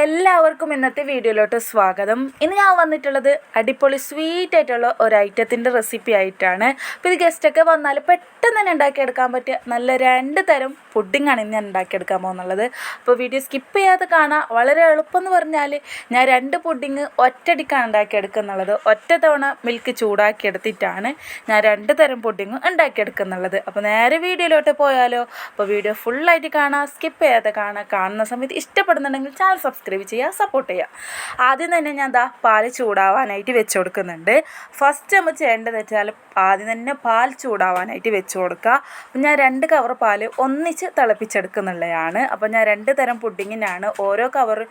എല്ലാവർക്കും ഇന്നത്തെ വീഡിയോയിലോട്ട് സ്വാഗതം. ഇന്ന് ഞാൻ വന്നിട്ടുള്ളത് അടിപൊളി സ്വീറ്റ് ആയിട്ടുള്ള ഒരു ഐറ്റത്തിന്റെ റെസിപ്പി ആയിട്ടാണ്. അപ്പോൾ ഇത് ഗസ്റ്റൊക്കെ വന്നാൽ പെട്ടെന്ന് തന്നെ ഉണ്ടാക്കിയെടുക്കാൻ പറ്റിയ നല്ല രണ്ട് തരം പുഡിങ്ങാണ് ഇന്ന് ഞാൻ ഉണ്ടാക്കിയെടുക്കാൻ പോകുന്നുള്ളത്. അപ്പോൾ വീഡിയോ സ്കിപ്പ് ചെയ്യാതെ കാണാം. വളരെ എളുപ്പം എന്ന് പറഞ്ഞാൽ ഞാൻ രണ്ട് പുഡിങ് ഒറ്റടിക്കാണ് ഉണ്ടാക്കിയെടുക്കുന്നുള്ളത്. ഒറ്റ തവണ മിൽക്ക് ചൂടാക്കി എടുത്തിട്ടാണ് ഞാൻ രണ്ട് തരം പുഡിങ് ഉണ്ടാക്കിയെടുക്കുന്നുള്ളത്. അപ്പോൾ നേരെ വീഡിയോയിലോട്ട് പോയാലോ. അപ്പോൾ വീഡിയോ ഫുള്ളായിട്ട് കാണാം. സ്കിപ്പ് ചെയ്യാതെ കാണാം. കാണുന്ന സമയത്ത് ഇഷ്ടപ്പെടുന്നുണ്ടെങ്കിൽ ചാനൽ സബ്സ്ക്രൈബ് ചെയ്യുക സപ്പോർട്ട് ചെയ്യുക. ആദ്യം തന്നെ ഞാൻ ദാ പാൽ ചൂടാവാനായിട്ട് വെച്ച് കൊടുക്കുന്നുണ്ട്. ഫസ്റ്റ് നമ്മൾ ചെയ്യേണ്ടത് വെച്ചാൽ ആദ്യം തന്നെ പാൽ ചൂടാവാനായിട്ട് വെച്ച് കൊടുക്കുക. ഞാൻ രണ്ട് കവർ പാൽ ഒന്നിച്ച് തിളപ്പിച്ചെടുക്കുന്നുള്ളതാണ്. അപ്പോൾ ഞാൻ രണ്ട് തരം പുഡിങ്ങിനാണ് ഓരോ കവർ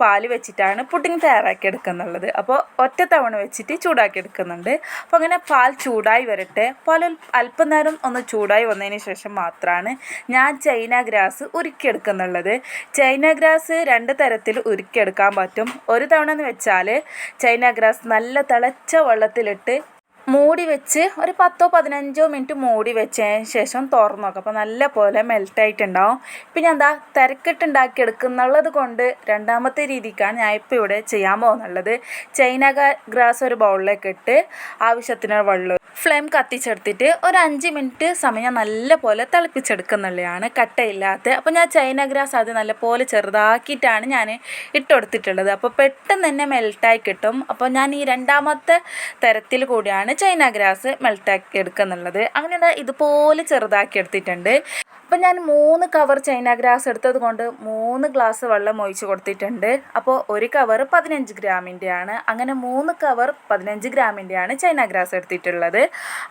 പാൽ വെച്ചിട്ടാണ് പുഡിങ് തയ്യാറാക്കി എടുക്കുന്നുള്ളത്. അപ്പോൾ ഒറ്റ തവണ വെച്ചിട്ട് ചൂടാക്കി എടുക്കുന്നുണ്ട്. അപ്പോൾ അങ്ങനെ പാൽ ചൂടായി വരട്ടെ. പാൽ അൽ- അല്പം നേരം ഒന്ന് ചൂടായി വന്നതിന് ശേഷം മാത്രമാണ് ഞാൻ ചൈന ഗ്രാസ് ഉരുക്കിയെടുക്കുന്നുള്ളത്. ചൈന ഗ്രാസ് രണ്ട് തരത്തിൽ ഉരുക്കിയെടുക്കാൻ പറ്റും. ഒരു തവണ എന്ന് വെച്ചാൽ ചൈന ഗ്രാസ് നല്ല തിളച്ച വെള്ളത്തിലിട്ട് മൂടി വെച്ച് ഒരു പത്തോ പതിനഞ്ചോ മിനിറ്റ് മൂടി വെച്ചതിന് ശേഷം തുറന്നു നോക്കാം. അപ്പോൾ നല്ല പോലെ മെൽറ്റായിട്ടുണ്ടാവും പിന്നെ എന്താ തിരക്കിട്ടുണ്ടാക്കി എടുക്കുന്നുള്ളത് കൊണ്ട് രണ്ടാമത്തെ രീതിക്കാണ് ഞാൻ ഇപ്പോൾ ഇവിടെ ചെയ്യാൻ പോകുന്നുള്ളത്. ചൈന ഗ്രാസ് ഒരു ബൗളിലേക്ക് ഇട്ട് ആവശ്യത്തിന് വെള്ളം ഫ്ലെയിം കത്തിച്ചെടുത്തിട്ട് ഒരു അഞ്ച് മിനിറ്റ് സമയം നല്ല പോലെ തിളപ്പിച്ചെടുക്കുന്നുള്ളതാണ് കട്ടയില്ലാത്ത അപ്പോൾ ഞാൻ ചൈന ഗ്രാസ് അത് നല്ല പോലെ ചെറുതാക്കിയിട്ടാണ് ഞാൻ ഇട്ടുകൊടുത്തിട്ടുള്ളത് അപ്പോൾ പെട്ടെന്ന് തന്നെ മെൽട്ടായി കിട്ടും. അപ്പോൾ ഞാൻ ഈ രണ്ടാമത്തെ തരത്തിൽ കൂടിയാണ് ചൈന ഗ്രാസ് മെൽട്ടാക്കി എടുക്കുന്നുള്ളത്. അങ്ങനെ ഇതുപോലെ ചെറുതാക്കി എടുത്തിട്ടുണ്ട്. അപ്പം ഞാൻ മൂന്ന് കവർ ചൈന ഗ്രാസ് എടുത്തത് കൊണ്ട് മൂന്ന് ഗ്ലാസ് വെള്ളം ഒഴിച്ച് കൊടുത്തിട്ടുണ്ട്. അപ്പോൾ ഒരു കവർ പതിനഞ്ച് ഗ്രാമിന്റെയാണ് അങ്ങനെ മൂന്ന് കവർ പതിനഞ്ച് ഗ്രാമിന്റെയാണ് ചൈന ഗ്രാസ് എടുത്തിട്ടുള്ളത്.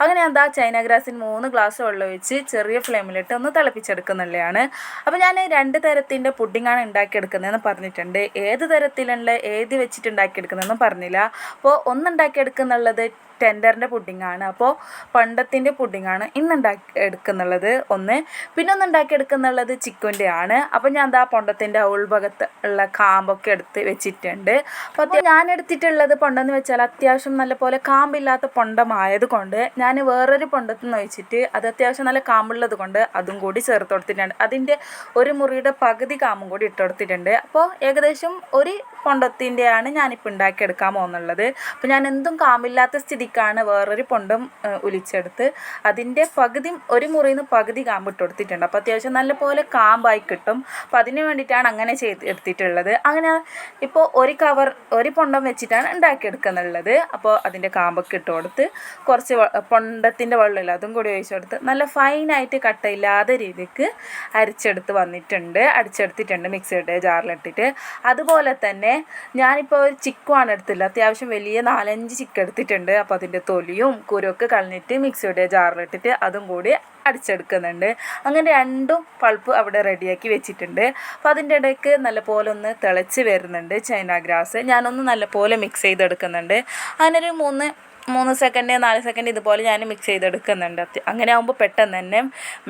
അങ്ങനെ എന്താ ചൈന ഗ്രാസിന് മൂന്ന് ഗ്ലാസ് വെള്ളം ഒഴിച്ച് ചെറിയ ഫ്ലെയിമിലിട്ട് ഒന്ന് തിളപ്പിച്ചെടുക്കുന്നുള്ളതാണ് അപ്പോൾ ഞാൻ രണ്ട് തരത്തിന്റെ പുഡിങ്ങാണ് ഉണ്ടാക്കിയെടുക്കുന്നതെന്ന് പറഞ്ഞിട്ടുണ്ട്. ഏത് തരത്തിലുള്ള ഏത് വെച്ചിട്ട് ഉണ്ടാക്കിയെടുക്കുന്നതെന്നും പറഞ്ഞില്ല അപ്പോൾ ഒന്ന് ഉണ്ടാക്കിയെടുക്കുന്നുള്ളത് ടെൻഡറിന്റെ പുഡിങ്ങാണ് അപ്പോൾ പണ്ടത്തിന്റെ പുഡിങ്ങാണ് ഇന്ന് ഉണ്ടാക്കി എടുക്കുന്നുള്ളത് ഒന്ന്. പിന്നെ ഒന്ന് ഉണ്ടാക്കിയെടുക്കുന്നുള്ളത് ചിക്കുന്റെ ആണ് അപ്പോൾ ഞാൻ എന്താ പൊണ്ടത്തിന്റെ ഉൾഭാഗത്ത് ഉള്ള കാമ്പൊക്കെ എടുത്ത് വെച്ചിട്ടുണ്ട്. അപ്പോൾ അത് ഞാൻ എടുത്തിട്ടുള്ളത് പൊണ്ടെന്ന് വെച്ചാൽ അത്യാവശ്യം നല്ല പോലെ കാമ്പില്ലാത്ത പൊണ്ടമായത് കൊണ്ട് ഞാൻ വേറൊരു പൊണ്ടത്ത് നിന്ന് വെച്ചിട്ട് അത് അത്യാവശ്യം നല്ല കാമ്പുള്ളത് കൊണ്ട് അതും കൂടി ചേർത്ത് കൊടുത്തിട്ടുണ്ട്. അതിന്റെ ഒരു മുറിയുടെ പകുതി കാമ്പും കൂടി ഇട്ട് കൊടുത്തിട്ടുണ്ട്. അപ്പോൾ ഏകദേശം ഒരു പൊണ്ടത്തിന്റെയാണ് ഞാനിപ്പോൾ ഉണ്ടാക്കിയെടുക്കാൻ പോകുന്നുള്ളത്. അപ്പോൾ ഞാൻ എന്തും കാമ്പില്ലാത്ത സ്ഥിതിക്കാണ് വേറൊരു പൊണ്ടും ഉലിച്ചെടുത്ത് അതിന്റെ പകുതി ഒരു മുറിയിൽ നിന്ന് പകുതി കാമ്പ് ഇട്ട് കൊടുത്തിട്ടുണ്ട്. അപ്പോൾ അത്യാവശ്യം നല്ലപോലെ കാമ്പായി കിട്ടും. അപ്പോൾ അതിന് വേണ്ടിയിട്ടാണ് അങ്ങനെ ചെയ്ത് എടുത്തിട്ടുള്ളത്. അങ്ങനെ ഇപ്പോൾ ഒരു കവർ ഒരു പൊണ്ടം വെച്ചിട്ടാണ് ഉണ്ടാക്കിയെടുക്കുന്നുള്ളത്. അപ്പോൾ അതിന്റെ കാമ്പൊക്കെ ഇട്ട് കൊടുത്ത് കുറച്ച് പൊണ്ടത്തിന്റെ വെള്ളമില്ല അതും കൂടി ഒഴിച്ച് കൊടുത്ത് നല്ല ഫൈനായിട്ട് കട്ടയില്ലാത്ത രീതിക്ക് അരിച്ചെടുത്ത് വന്നിട്ടുണ്ട്. അടിച്ചെടുത്തിട്ടുണ്ട് മിക്സിയുടെ ജാറിലിട്ടിട്ട് അതുപോലെ തന്നെ ഞാനിപ്പോൾ ഒരു ചിക്കുവാണ് എടുത്തില്ല അത്യാവശ്യം വലിയ നാലഞ്ച് ചിക്ക് എടുത്തിട്ടുണ്ട്. അപ്പോൾ അതിന്റെ തൊലിയും കുരുവൊക്കെ കളഞ്ഞിട്ട് മിക്സിയുടെ ജാറിലിട്ടിട്ട് അതും കൂടി അടിച്ചെടുക്കുന്നുണ്ട്. അങ്ങനെ രണ്ടും പൾപ്പ് അവിടെ റെഡിയാക്കി വെച്ചിട്ടുണ്ട്. അപ്പോൾ അതിന്റെ ഇടയ്ക്ക് നല്ലപോലെ ഒന്ന് തിളച്ച് വരുന്നുണ്ട് ചൈന ഗ്രാസ്. ഞാനൊന്ന് നല്ലപോലെ മിക്സ് ചെയ്തെടുക്കുന്നുണ്ട്. അങ്ങനെ ഒരു മൂന്ന് മൂന്ന് സെക്കൻഡ് നാല് സെക്കൻഡ് ഇതുപോലെ ഞാൻ മിക്സ് ചെയ്തെടുക്കുന്നുണ്ട്. അങ്ങനെ ആകുമ്പോൾ പെട്ടെന്ന് തന്നെ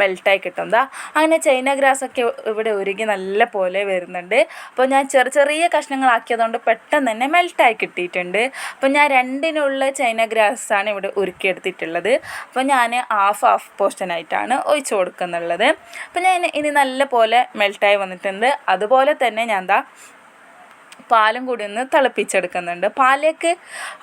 മെൽട്ടായി കിട്ടും. എന്താ അങ്ങനെ ചൈന ഗ്രാസ് ഒക്കെ ഇവിടെ ഉരുകി നല്ല പോലെ വരുന്നുണ്ട്. അപ്പോൾ ഞാൻ ചെറിയ ചെറിയ കഷ്ണങ്ങളാക്കിയതുകൊണ്ട് പെട്ടെന്ന് തന്നെ മെൽട്ടായി കിട്ടിയിട്ടുണ്ട്. അപ്പോൾ ഞാൻ രണ്ടിനുള്ള ചൈന ഗ്രാസാണ് ഇവിടെ ഉരുക്കിയെടുത്തിട്ടുള്ളത്. അപ്പോൾ ഞാൻ ഹാഫ് ഹാഫ് പോർഷനായിട്ടാണ് ഒഴിച്ചു കൊടുക്കുന്നുള്ളത്. അപ്പോൾ ഞാൻ ഇനി നല്ല പോലെ മെൽട്ടായി വന്നിട്ടുണ്ട്. അതുപോലെ തന്നെ ഞാൻ എന്താ പാലും കൂടി ഒന്ന് തിളപ്പിച്ചെടുക്കുന്നുണ്ട്. പാലേക്ക്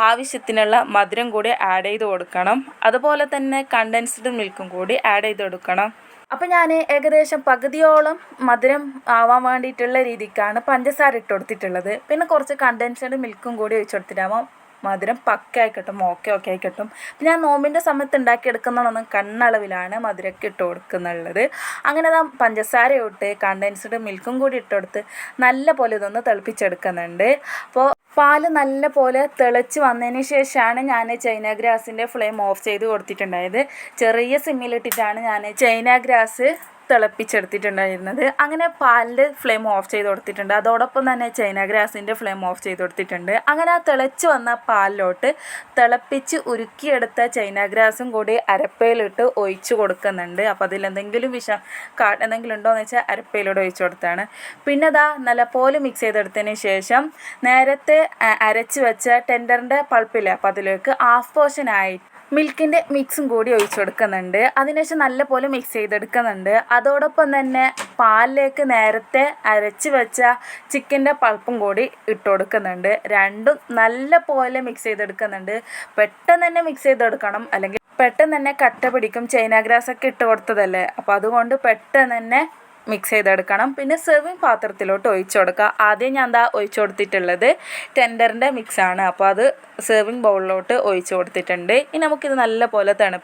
ആവശ്യത്തിനുള്ള മധുരം കൂടി ആഡ് ചെയ്ത് കൊടുക്കണം. അതുപോലെ തന്നെ കണ്ടൻസ്ഡ് മിൽക്കും കൂടി ആഡ് ചെയ്ത് കൊടുക്കണം. അപ്പം ഞാൻ ഏകദേശം പകുതിയോളം മധുരം ആവാൻ വേണ്ടിയിട്ടുള്ള രീതിക്കാണ് പഞ്ചസാര ഇട്ട് കൊടുത്തിട്ടുള്ളത്. പിന്നെ കുറച്ച് കണ്ടൻസ്ഡ് മിൽക്കും കൂടി ഒഴിച്ച് കൊടുത്തിട്ടാകുമ്പോൾ മധുരം പക്കയായി കിട്ടും ഓക്കെ ഓക്കെ ആയി കിട്ടും ഞാൻ നോമ്പിന്റെ സമയത്ത് ഉണ്ടാക്കിയെടുക്കുന്നതാണ് കണ്ണളവിലാണ് മധുരമൊക്കെ ഇട്ട് കൊടുക്കുന്നുള്ളത്. അങ്ങനെ നാം പഞ്ചസാര ഇട്ട് കണ്ടൻസ്ഡ് മിൽക്കും കൂടി ഇട്ട് കൊടുത്ത് നല്ല പോലെ ഇതൊന്ന് തിളപ്പിച്ചെടുക്കുന്നുണ്ട്. അപ്പോൾ പാൽ നല്ല പോലെ തിളച്ച് വന്നതിന് ശേഷമാണ് ഞാൻ ചൈന ഗ്രാസിന്റെ ഫ്ലെയിം ഓഫ് ചെയ്ത് കൊടുത്തിട്ടുണ്ടായത്. ചെറിയ സിമ്മിലിട്ടിട്ടാണ് ഞാൻ ചൈന ഗ്രാസ് തിളപ്പിച്ചെടുത്തിട്ടുണ്ടായിരുന്നത്. അങ്ങനെ പാലിന്റെ ഫ്ലെയിം ഓഫ് ചെയ്ത് കൊടുത്തിട്ടുണ്ട്. അതോടൊപ്പം തന്നെ ചൈന ഗ്രാസിന്റെ ഫ്ലെയിം ഓഫ് ചെയ്ത് കൊടുത്തിട്ടുണ്ട്. അങ്ങനെ ആ തിളച്ച് വന്ന പാലിലോട്ട് തിളപ്പിച്ച് ഉരുക്കിയെടുത്ത ചൈന ഗ്രാസും കൂടി അരപ്പയിലിട്ട് ഒഴിച്ചു കൊടുക്കുന്നുണ്ട്. അപ്പോൾ അതിലെന്തെങ്കിലും വിഷം കാ എന്തെങ്കിലും ഉണ്ടോ എന്ന് വെച്ചാൽ അരപ്പയിലൂടെ ഒഴിച്ചു കൊടുത്താണ്. പിന്നെ അതാ നല്ലപോലെ മിക്സ് ചെയ്തെടുത്തതിന് ശേഷം നേരത്തെ അരച്ച് വെച്ച ടെൻഡറിന്റെ പൾപ്പില്ലേ അപ്പോൾ അതിലേക്ക് ഹാഫ് പോർഷനായി മിൽക്കിന്റെ മിക്സും കൂടി ഒഴിച്ചു കൊടുക്കുന്നുണ്ട്. അതിനുശേഷം നല്ലപോലെ മിക്സ് ചെയ്തെടുക്കുന്നുണ്ട്. അതോടൊപ്പം തന്നെ പാലിലേക്ക് നേരത്തെ അരച്ച് വെച്ച ചിക്കന്റെ പൾപ്പും കൂടി ഇട്ട് കൊടുക്കുന്നുണ്ട്. രണ്ടും നല്ല പോലെ മിക്സ് ചെയ്തെടുക്കുന്നുണ്ട്. പെട്ടെന്ന് തന്നെ മിക്സ് ചെയ്തെടുക്കണം. അല്ലെങ്കിൽ പെട്ടെന്ന് തന്നെ കട്ട പിടിക്കും. ചൈന ഗ്രാസ് ഒക്കെ ഇട്ട് കൊടുത്തതല്ലേ? അപ്പോൾ അതുകൊണ്ട് പെട്ടെന്ന് തന്നെ മിക്സ് ചെയ്തെടുക്കണം. പിന്നെ സെർവിങ് പാത്രത്തിലോട്ട് ഒഴിച്ചു കൊടുക്കുക ആദ്യം ഞാൻ എന്താ ഒഴിച്ചു കൊടുത്തിട്ടുള്ളത് ടെൻഡറിന്റെ മിക്സാണ് അപ്പോൾ അത് സെർവിങ് ബൗളിലോട്ട് ഒഴിച്ചു കൊടുത്തിട്ടുണ്ട് ഇനി നമുക്കിത് നല്ലപോലെ തണു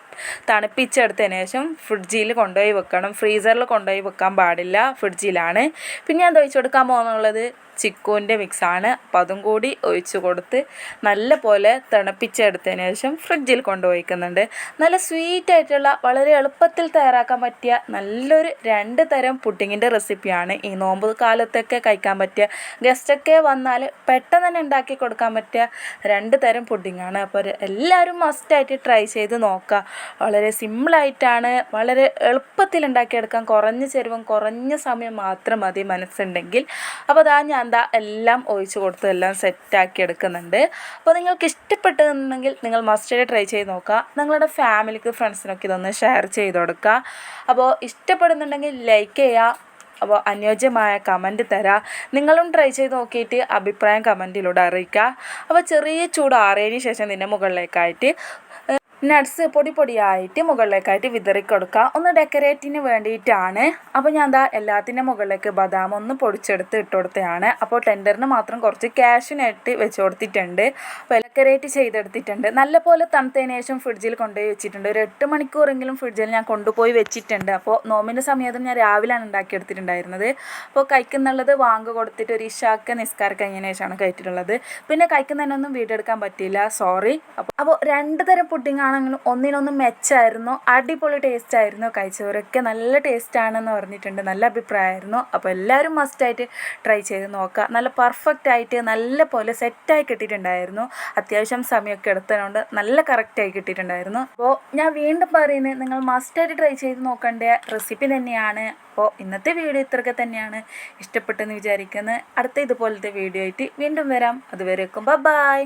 തണുപ്പിച്ചെടുത്തതിന് ശേഷം ഫ്രിഡ്ജിൽ കൊണ്ടുപോയി വെക്കണം. ഫ്രീസറിൽ കൊണ്ടുപോയി വെക്കാൻ പാടില്ല. ഫ്രിഡ്ജിലാണ് പിന്നെ ഞാൻ ഒഴിച്ചു കൊടുക്കാൻ പോകുന്നുള്ളത് ചിക്കുവിന്റെ മിക്സാണ് അപ്പം അതും കൂടി ഒഴിച്ചു കൊടുത്ത് നല്ല പോലെ തിളപ്പിച്ചെടുത്തതിന് ശേഷം ഫ്രിഡ്ജിൽ കൊണ്ടുപോയിക്കുന്നുണ്ട്. നല്ല സ്വീറ്റായിട്ടുള്ള വളരെ എളുപ്പത്തിൽ തയ്യാറാക്കാൻ പറ്റിയ നല്ലൊരു രണ്ട് തരം പുഡിങ്ങിന്റെ റെസിപ്പിയാണ്. ഈ നോമ്പ് കാലത്തൊക്കെ കഴിക്കാൻ പറ്റിയ ഗസ്റ്റൊക്കെ വന്നാൽ പെട്ടെന്ന് തന്നെ ഉണ്ടാക്കി കൊടുക്കാൻ പറ്റിയ രണ്ട് തരം പുഡിങ്ങാണ്. അപ്പോൾ എല്ലാവരും മസ്റ്റായിട്ട് ട്രൈ ചെയ്ത് നോക്കുക. വളരെ സിമ്പിളായിട്ടാണ് വളരെ എളുപ്പത്തിൽ ഉണ്ടാക്കിയെടുക്കാൻ കുറഞ്ഞ ചെരുവും കുറഞ്ഞ സമയം മാത്രം മതി മനസ്സുണ്ടെങ്കിൽ. അപ്പോൾ അതാ ഞാൻ എന്താ എല്ലാം ഒഴിച്ചു കൊടുത്ത് എല്ലാം സെറ്റാക്കി എടുക്കുന്നുണ്ട്. അപ്പോൾ നിങ്ങൾക്ക് ഇഷ്ടപ്പെട്ടുണ്ടെങ്കിൽ നിങ്ങൾ മസ്റ്റായിട്ട് ട്രൈ ചെയ്ത് നോക്കുക. നിങ്ങളുടെ ഫാമിലിക്ക് ഫ്രണ്ട്സിനൊക്കെ ഇതൊന്ന് ഷെയർ ചെയ്ത് കൊടുക്കുക. അപ്പോൾ ഇഷ്ടപ്പെടുന്നുണ്ടെങ്കിൽ ലൈക്ക് ചെയ്യുക. അപ്പോൾ അനുയോജ്യമായ കമന്റ് തരാം. നിങ്ങളും ട്രൈ ചെയ്ത് നോക്കിയിട്ട് അഭിപ്രായം കമന്റിലൂടെ അറിയിക്കുക അപ്പോൾ ചെറിയ ചൂട് ആറിയതിന് ശേഷം നിന്റെ മുകളിലേക്കായിട്ട് നട്ട്സ് പൊടി പൊടിയായിട്ട് മുകളിലേക്കായിട്ട് വിതറി കൊടുക്കുക ഒന്ന് ഡെക്കറേറ്റിന് വേണ്ടിയിട്ടാണ്. അപ്പോൾ ഞാൻ എന്താ എല്ലാത്തിന്റെ മുകളിലേക്ക് ബദാം ഒന്ന് പൊടിച്ചെടുത്ത് ഇട്ട് കൊടുത്തതാണ്. അപ്പോൾ ടെൻഡറിന് മാത്രം കുറച്ച് ക്യാഷിനായിട്ട് വെച്ച് കൊടുത്തിട്ടുണ്ട്. അപ്പോൾ ഡെക്കറേറ്റ് ചെയ്തെടുത്തിട്ടുണ്ട്. നല്ല പോലെ തണുത്തതിന് ശേഷം ഫ്രിഡ്ജിൽ കൊണ്ടുപോയി വെച്ചിട്ടുണ്ട്. ഒരു എട്ട് മണിക്കൂറെങ്കിലും ഫ്രിഡ്ജിൽ ഞാൻ കൊണ്ടുപോയി വെച്ചിട്ടുണ്ട്. അപ്പോൾ നോമിന്റെ സമയത്ത് ഞാൻ രാവിലെയാണ് ഉണ്ടാക്കിയെടുത്തിട്ടുണ്ടായിരുന്നത്. അപ്പോൾ കഴിക്കുന്നുള്ളത് വാങ്ങ് കൊടുത്തിട്ട് ഒരു ഇഷാക്ക് നിസ്കാരം കഴിഞ്ഞതിന് ശേഷമാണ് കഴിച്ചിട്ടുള്ളത്. പിന്നെ കഴിക്കുന്നതിനൊന്നും വീടെടുക്കാൻ പറ്റിയില്ല. സോറി അപ്പോൾ അപ്പോൾ രണ്ട് തരം പുഡിംഗ് ആണെങ്കിലും ഒന്നിനൊന്നും മെച്ചമായിരുന്നു അടിപൊളി ടേസ്റ്റ് ആയിരുന്നു കഴിച്ചവരൊക്കെ നല്ല ടേസ്റ്റ് ആണെന്ന് പറഞ്ഞിട്ടുണ്ട്. നല്ല അഭിപ്രായമായിരുന്നു. അപ്പോൾ എല്ലാവരും മസ്റ്റായിട്ട് ട്രൈ ചെയ്ത് നോക്കുക. നല്ല പെർഫെക്റ്റ് ആയിട്ട് നല്ല പോലെ സെറ്റായി കിട്ടിയിട്ടുണ്ടായിരുന്നു. അത്യാവശ്യം സമയമൊക്കെ എടുത്തതുകൊണ്ട് നല്ല കറക്റ്റായി കിട്ടിയിട്ടുണ്ടായിരുന്നു. അപ്പോൾ ഞാൻ വീണ്ടും പറയുന്നത് നിങ്ങൾ മസ്റ്റായിട്ട് ട്രൈ ചെയ്ത് നോക്കേണ്ട റെസിപ്പി തന്നെയാണ്. അപ്പോൾ ഇന്നത്തെ വീഡിയോ ഇത്രയൊക്കെ തന്നെയാണ്. ഇഷ്ടപ്പെട്ടെന്ന് വിചാരിക്കുന്നത് അടുത്ത ഇതുപോലത്തെ വീഡിയോ ആയിട്ട് വീണ്ടും വരാം. അതുവരേക്കും ബൈ